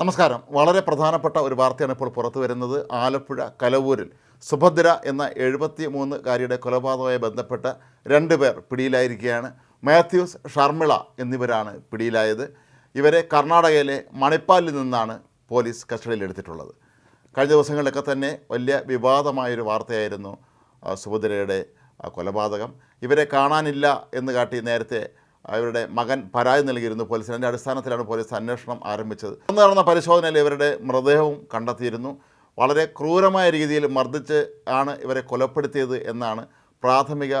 നമസ്കാരം. വളരെ പ്രധാനപ്പെട്ട ഒരു വാർത്തയാണ് ഇപ്പോൾ പുറത്തു വരുന്നത്. ആലപ്പുഴ കലവൂരിൽ സുഭദ്ര എന്ന എഴുപത്തി മൂന്നുകാരിയുടെ കൊലപാതകവുമായി ബന്ധപ്പെട്ട രണ്ട് പേർ പിടിയിലായിരിക്കുകയാണ്. മാത്യൂസ് ഷർമിള എന്നിവരാണ് പിടിയിലായത്. ഇവരെ കർണാടകയിലെ മണിപ്പാലിൽ നിന്നാണ് പോലീസ് കസ്റ്റഡിയിലെടുത്തിട്ടുള്ളത് കഴിഞ്ഞ ദിവസങ്ങളിലൊക്കെ തന്നെ വലിയ വിവാദമായൊരു വാർത്തയായിരുന്നു സുഭദ്രയുടെ കൊലപാതകം. ഇവരെ കാണാനില്ല എന്ന് കാട്ടി നേരത്തെ അവരുടെ മകൻ പരാതി നൽകിയിരുന്നു പോലീസിന്. അതിന്റെ അടിസ്ഥാനത്തിലാണ് പോലീസ് അന്വേഷണം ആരംഭിച്ചത്. അന്ന് നടന്ന പരിശോധനയിൽ ഇവരുടെ മൃതദേഹവും കണ്ടെത്തിയിരുന്നു. വളരെ ക്രൂരമായ രീതിയിൽ മർദ്ദിച്ച് ആണ് ഇവരെ കൊലപ്പെടുത്തിയത് എന്നാണ് പ്രാഥമിക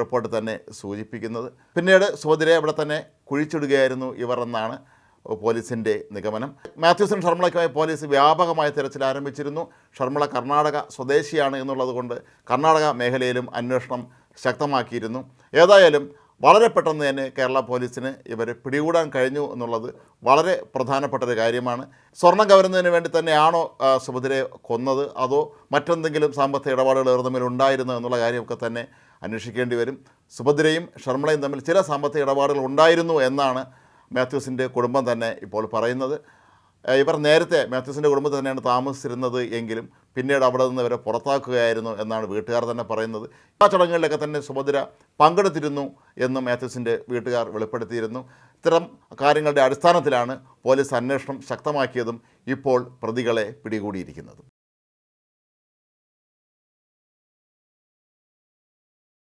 റിപ്പോർട്ട് തന്നെ സൂചിപ്പിക്കുന്നത്. പിന്നീട് സുഭദ്രയെ അവിടെ തന്നെ കുഴിച്ചിടുകയായിരുന്നു ഇവർ എന്നാണ് പോലീസിന്റെ നിഗമനം. മാത്യൂസൺ ഷർമിളയ്ക്കുമായി പോലീസ് വ്യാപകമായ തിരച്ചിൽ ആരംഭിച്ചിരുന്നു. ഷർമിള കർണാടക സ്വദേശിയാണ് എന്നുള്ളതുകൊണ്ട് കർണാടക മേഖലയിലും അന്വേഷണം ശക്തമാക്കിയിരുന്നു. ഏതായാലും വളരെ പെട്ടെന്ന് തന്നെ കേരള പോലീസിന് ഇവരെ പിടികൂടാൻ കഴിഞ്ഞു എന്നുള്ളത് വളരെ പ്രധാനപ്പെട്ട ഒരു കാര്യമാണ്. സ്വർണം കവരുന്നതിന് വേണ്ടി തന്നെയാണോ സുഭദ്രയെ കൊന്നത്? അതോ മറ്റെന്തെങ്കിലും സാമ്പത്തിക ഇടപാടുകൾ ഇവർ തമ്മിൽ ഉണ്ടായിരുന്നു എന്നുള്ള കാര്യമൊക്കെ തന്നെ അന്വേഷിക്കേണ്ടി വരും. സുഭദ്രയും ഷർമ്മളയും തമ്മിൽ ചില സാമ്പത്തിക ഇടപാടുകൾ ഉണ്ടായിരുന്നു എന്നാണ് മാത്യൂസിന്റെ കുടുംബം തന്നെ ഇപ്പോൾ പറയുന്നത്. ഇവർ നേരത്തെ മാത്യൂസിന്റെ കുടുംബത്തിൽ തന്നെയാണ് താമസിച്ചിരുന്നത് എങ്കിലും പിന്നീട് അവിടെ നിന്ന് ഇവരെ പുറത്താക്കുകയായിരുന്നു എന്നാണ് വീട്ടുകാർ തന്നെ പറയുന്നത്. ആ ചടങ്ങുകളിലൊക്കെ തന്നെ സുഭദ്ര പങ്കെടുത്തിരുന്നു എന്നും മാത്യൂസിന്റെ വീട്ടുകാർ വെളിപ്പെടുത്തിയിരുന്നു. ഇത്തരം കാര്യങ്ങളുടെ അടിസ്ഥാനത്തിലാണ് പോലീസ് അന്വേഷണം ശക്തമാക്കിയതും ഇപ്പോൾ പ്രതികളെ പിടികൂടിയിരിക്കുന്നതും.